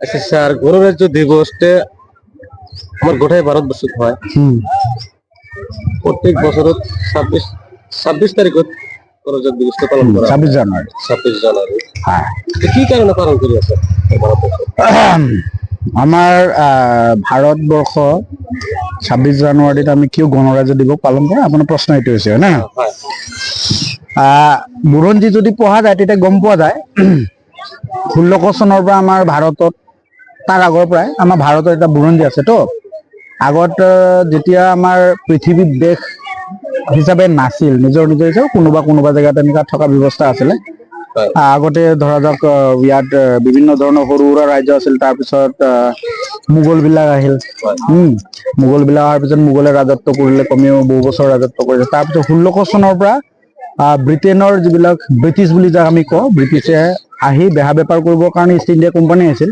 আচ্ছা স্যার গণরাজ্য দিবসটা আমার গোটাই ভারতবর্ষত হয়। প্রত্যেক বছরত ছাব্বিশ ছাব্বিশ তারিখত গণরাজ্য দিবসটা পালন করা ছাব্বিশ জানুয়ারি। ছাব্বিশ জানুয়ারি। হ্যাঁ। কি কারণে পালন করি আছে আমাৰ আহ, ভাৰতবৰ্ষ ছাব্বিছ জানুৱাৰীত আমি কিয় গণৰাজ্য দিৱস পালন কৰোঁ আপোনাৰ প্ৰশ্ন এইটো হৈছে হয় না? আহ, বুৰঞ্জী যদি পঢ়া যায় তেতিয়া গম পোৱা যায়। ষোল্লশ চনৰ পৰা আমাৰ ভাৰতত তাৰ আগৰ পৰাই আমাৰ ভাৰতৰ এটা বুৰঞ্জী আছেতো আগত যেতিয়া আমাৰ পৃথিৱীত দেশ হিচাপে নাছিল নিজৰ নিজৰ হিচাপে কোনোবা কোনোবা জেগাত এনেকুৱা থকা ব্যৱস্থা আছিলে। আগতে ধৰা যাওক ইয়াত বিভিন্ন ধৰণৰ সৰু সুৰা ৰাজ্য আছিল তাৰপিছত আহ, মোগল বিলাক আহিল উম মোগল বিলাক অহাৰ পিছত মোগলে ৰাজত্ব কৰিলে কমেও বহু বছৰ ৰাজত্ব কৰিলে। তাৰপিছত ষোল্লশ চনৰ পৰা আহ, ব্ৰিটেইনৰ যিবিলাক ব্ৰিটিছ বুলি যাক আমি কওঁ ব্ৰিটিছে আহি বেহা বেপাৰ কৰিবৰ কাৰণে ইষ্ট ইণ্ডিয়া কোম্পানী আছিল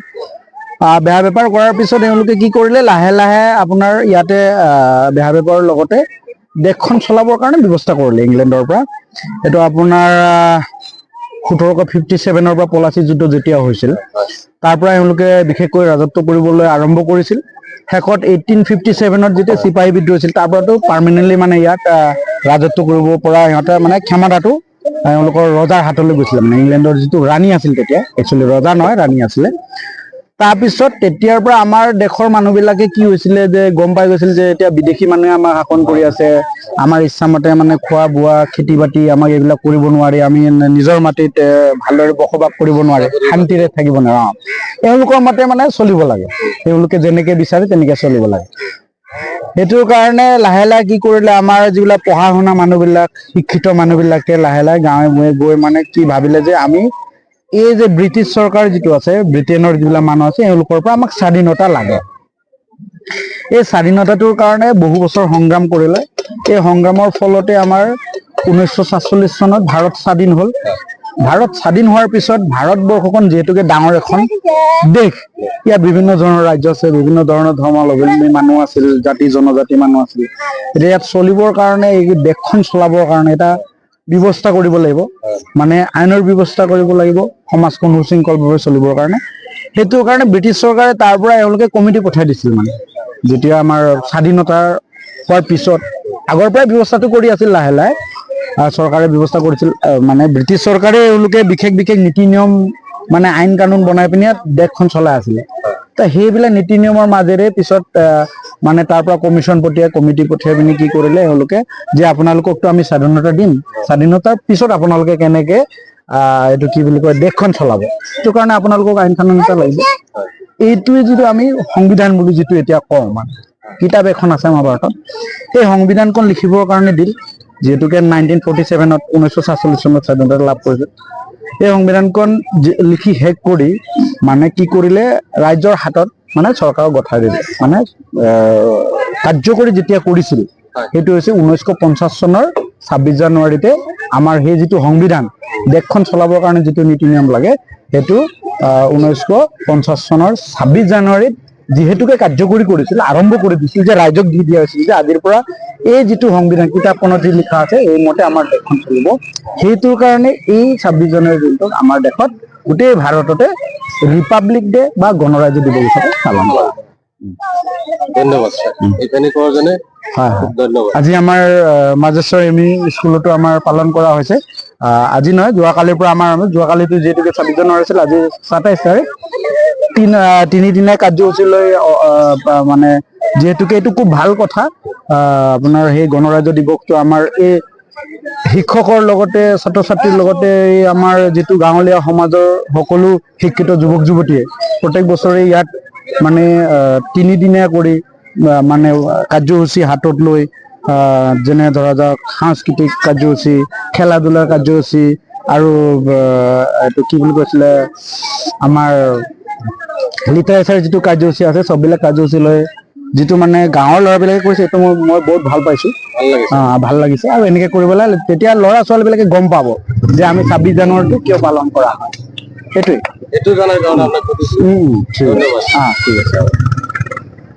বেহা বেপাৰ কৰাৰ পিছত তেওঁলোকে কি কৰিলে? লাহে লাহে আপোনাৰ ইয়াতে বেহা বেপাৰৰ লগতে দেশখন চলাবৰ কাৰণে ব্যৱস্থা কৰিলে ইংলেণ্ডৰ পৰা। এইটো আপোনাৰ সোতৰশ ফিফটি ছেভেনৰ পৰা পলাচী যুদ্ধ যেতিয়া হৈছিল, তাৰ পৰা এওঁলোকে বিশেষকৈ ৰাজত্ব কৰিবলৈ আৰম্ভ কৰিছিল। শেষত এইটিন ফিফটি ছেভেনত যেতিয়া চিপাহী বিদ্ৰোহ হৈছিল, তাৰ পৰাতো মানে ইয়াত ৰাজত্ব কৰিব পৰা ইহঁতে মানে ক্ষমতাটো এওঁলোকৰ ৰজাৰ হাতলৈ গৈছিলে। মানে ইংলেণ্ডৰ যিটো ৰাণী আছিল তেতিয়া একচুৱেলি ৰজা নহয়, ৰাণী আছিলে। তাৰপিছত তেতিয়াৰ পৰা আমাৰ দেশৰ মানুহবিলাকে কি হৈছিলে যে গম পাই গৈছিল যে এতিয়া বিদেশি মানুহে আমাক শাসন কৰি আছে, আমাৰ ইচ্ছামতে মানে খোৱা বোৱা খেতি বাতি আমাক এইবিলাক কৰিব নোৱাৰি, আমি নিজৰ মাটিত ভালদৰে বসবাস কৰিব নোৱাৰে, শান্তিৰে থাকিব নোৱাৰে। তেওঁলোকৰ মতে মানে চলিব লাগে, তেওঁলোকে যেনেকে বিচাৰে তেনেকে চলিব লাগে সেইটোৰ কাৰণে লাহে লাহে কি কৰিলে আমাৰ যিবিলাক পঢ়া শুনা মানুহবিলাক, শিক্ষিত মানুহবিলাকে লাহে লাহে গাঁৱে ভূঞে গৈ মানে কি ভাবিলে যে আমি এই যে ব্ৰিটিছ চৰকাৰ যিটো আছে ব্ৰিটেইনৰ যিবিলাক মানুহ আছে এওঁলোকৰ পৰা আমাক স্বাধীনতা লাগে। এই স্বাধীনতাটোৰ কাৰণে বহু বছৰ সংগ্ৰাম কৰিলে। এই সংগ্ৰামৰ ফলতে আমাৰ ঊনৈছশ সাতচল্লিছ চনত ভাৰত স্বাধীন হ'ল। ভাৰত স্বাধীন হোৱাৰ পিছত ভাৰতবৰ্ষখন যিহেতুকে ডাঙৰ এখন দেশ ইয়াত বিভিন্ন ধৰণৰ ৰাজ্য আছে বিভিন্ন ধৰণৰ ধৰ্মাৱলম্বী মানুহ আছিল জাতি জনজাতি মানুহ আছিল। এতিয়া ইয়াত চলিবৰ কাৰণে এই দেশখন চলাবৰ কাৰণে এটা ব্যৱস্থা কৰিব লাগিব। মানে আইনৰ ব্যৱস্থা কৰিব লাগিব সমাজখন সুশৃংখলভাৱে চলিবৰ কাৰণে। সেইটো কাৰণে ব্ৰিটিছ চৰকাৰে তাৰ পৰা এওঁলোকে কমিটি পঠাই দিছিল মানে। যেতিয়া আমাৰ স্বাধীনতা হোৱাৰ পিছত আগৰ পৰাই ব্যৱস্থাটো কৰি আছিল লাহে লাহে। চৰকাৰে ব্যৱস্থা কৰিছিল মানে ব্ৰিটিছ চৰকাৰে এওঁলোকে বিশেষ বিশেষ নীতি নিয়ম মানে আইন কানুন বনাই পিনে দেশখন চলাই আছিলে। ত সেইবিলাক নীতি নিয়মৰ মাজেৰে পিছত মানে তাৰ পৰা কমিশ্যন পঠিয়াই কমিটি পঠিয়াই পিনে কি কৰিলে এওঁলোকে যে আপোনালোককতো আমি স্বাধীনতা দিম। স্বাধীনতাৰ পিছত আপোনালোকে কেনেকে এইটো কি বুলি কয়, দেশখন চলাব। সেইটো কাৰণে আপোনালোকক আইন কানুন এটা লাগিব। এইটোৱে যিটো আমি সংবিধান বুলি যিটো এতিয়া কওঁ মানে কিতাপ এখন আছে আমাৰ ভাৰতত, সেই সংবিধানখন লিখিবৰ কাৰণে দিল, যিহেতুকে নাইনটিন ফৰ্টি ছেভেনত ঊনৈছশ সাতচল্লিছ চনত স্বাধীনতা লাভ কৰিছিল। এই সংবিধানখন লিখি শেষ কৰি মানে কি কৰিলে ৰাইজৰ হাতত মানে চৰকাৰক গঠাই দিলে। মানে কাৰ্যকৰী যেতিয়া কৰিছিল সেইটো হৈছে ঊনৈছশ পঞ্চাছ চনৰ ছাব্বিছ জানুৱাৰীতে আমাৰ সেই যিটো সংবিধান দেশখন চলাবৰ কাৰণে যিটো নীতি নিয়ম লাগে সেইটো ঊনৈছশ পঞ্চাছ চনৰ ছাব্বিছ জানুৱাৰীত যিহেতুকে কাৰ্যকৰী কৰিছিল আৰম্ভ কৰি দিছিল যে ৰাইজক দি দিয়া হৈছিল যে আজিৰ পৰা এই যিটো সংবিধান কিতাপখনত যি লিখা আছে এই মতে আমাৰ দেশখন চলিব। সেইটোৰ কাৰণে এই ছাব্বিছ জানুৱাৰী দিনটোক আমাৰ দেশত গোটেই ভাৰততে ৰিপাব্লিক ডে বা গণৰাজ্য দিৱস হিচাপে পালন কৰা। ধন্যবাদ হয়। খুব ধন্যবাদ। আজি আমাৰ মাজেশ্বৰ এম ই স্কুলতো আমাৰ পালন কৰা হৈছে। আজি নহয় যোৱাকালিৰ পৰা আমাৰ যোৱাকালিতো যিহেতুকে ছাব্বিছ জানুৱাৰী আছিল আজি সাতাইছ তাৰিখ। তিন তিনিদিনীয়া কাৰ্যসূচী লৈ অ- আহ, বা- মানে যিহেতুকে এইটো খুব ভালো কথা আপোনাৰ সেই গণৰাজ্য দিৱসটো আমাৰ এই শিক্ষকৰ লগতে ছাত্ৰ ছাত্ৰীৰ লগতে এই আমাৰ যিটো গাঁৱলীয়া সমাজৰ সকলো শিক্ষিত যুৱক যুৱতীয়ে প্ৰত্যেক বছৰে ইয়াত মানে তিনিদিনীয়া কৰি মানে কাৰ্যসূচী হাতত লৈ যেনে ধৰা যাওক সাংস্কৃতিক কাৰ্যসূচী খেলা ধূলাৰ কাৰ্যসূচী আৰু এইটো কি বুলি কৈছিলে আমাৰ লিটাৰেচাৰ যিটো কাৰ্যসূচী আছে চববিলাক কাৰ্যসূচী লৈ যিটো মানে গাঁৱৰ ল'ৰাবিলাকে কৰিছে এইটো মই মই বহুত ভালো পাইছো। ভালো লাগিছে। ভালো লাগিছে। আৰু এনেকে কৰিব লাগে তেতিয়া ল'ৰা ছোৱালী বিলাকে গম পাব যে আমি ছাব্বিছ জানুৱাৰীটো কিয় পালন কৰা হয়। সেইটোৱে এইটো জনাৰ কাৰণে আপোনাক ঠিক আছে।